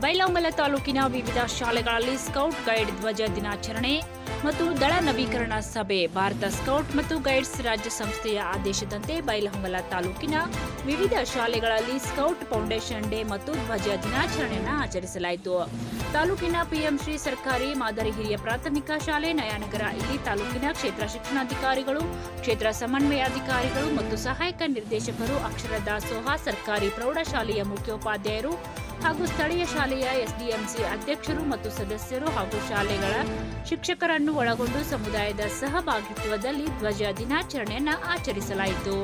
ಬೈಲಹೊಂಗಲ ತಾಲೂಕಿನ ವಿವಿಧ ಶಾಲೆಗಳಲ್ಲಿ ಸ್ಕೌಟ್ ಗೈಡ್ ಧ್ವಜ ದಿನಾಚರಣೆ ಮತ್ತು ದಳ ನವೀಕರಣ ಸಭೆ. ಭಾರತ ಸ್ಕೌಟ್ ಮತ್ತು ಗೈಡ್ಸ್ ರಾಜ್ಯ ಸಂಸ್ಥೆಯ ಆದೇಶದಂತೆ ಬೈಲಹೊಂಗಲ ತಾಲೂಕಿನ ವಿವಿಧ ಶಾಲೆಗಳಲ್ಲಿ ಸ್ಕೌಟ್ ಫೌಂಡೇಶನ್ ಡೇ ಮತ್ತು ಧ್ವಜ ದಿನಾಚರಣೆಯನ್ನು ಆಚರಿಸಲಾಯಿತು. ತಾಲೂಕಿನ ಪಿಎಂ ಶ್ರೀ ಸರ್ಕಾರಿ ಮಾದರಿ ಹಿರಿಯ ಪ್ರಾಥಮಿಕ ಶಾಲೆ ನಯಾನಗರ. ಇಲ್ಲಿ ತಾಲೂಕಿನ ಕ್ಷೇತ್ರ ಶಿಕ್ಷಣಾಧಿಕಾರಿಗಳು, ಕ್ಷೇತ್ರ ಸಮನ್ವಯಾಧಿಕಾರಿಗಳು ಮತ್ತು ಸಹಾಯಕ ನಿರ್ದೇಶಕರು ಅಕ್ಷರ ದಾಸೋಹ ಸರ್ಕಾರಿ ಪ್ರೌಢಶಾಲೆಯ ಮುಖ್ಯೋಪಾಧ್ಯಾಯರು ಹಾಗೂ ಸ್ಥಳೀಯ ಶಾಲೆಯ ಎಸ್ಡಿಎಂಸಿ ಅಧ್ಯಕ್ಷರು ಮತ್ತು ಸದಸ್ಯರು ಹಾಗೂ ಶಾಲೆಗಳ ಶಿಕ್ಷಕರನ್ನು ಒಳಗೊಂಡು ಸಮುದಾಯದ ಸಹಭಾಗಿತ್ವದಲ್ಲಿ ಧ್ವಜ ದಿನಾಚರಣೆಯನ್ನು ಆಚರಿಸಲಾಯಿತು.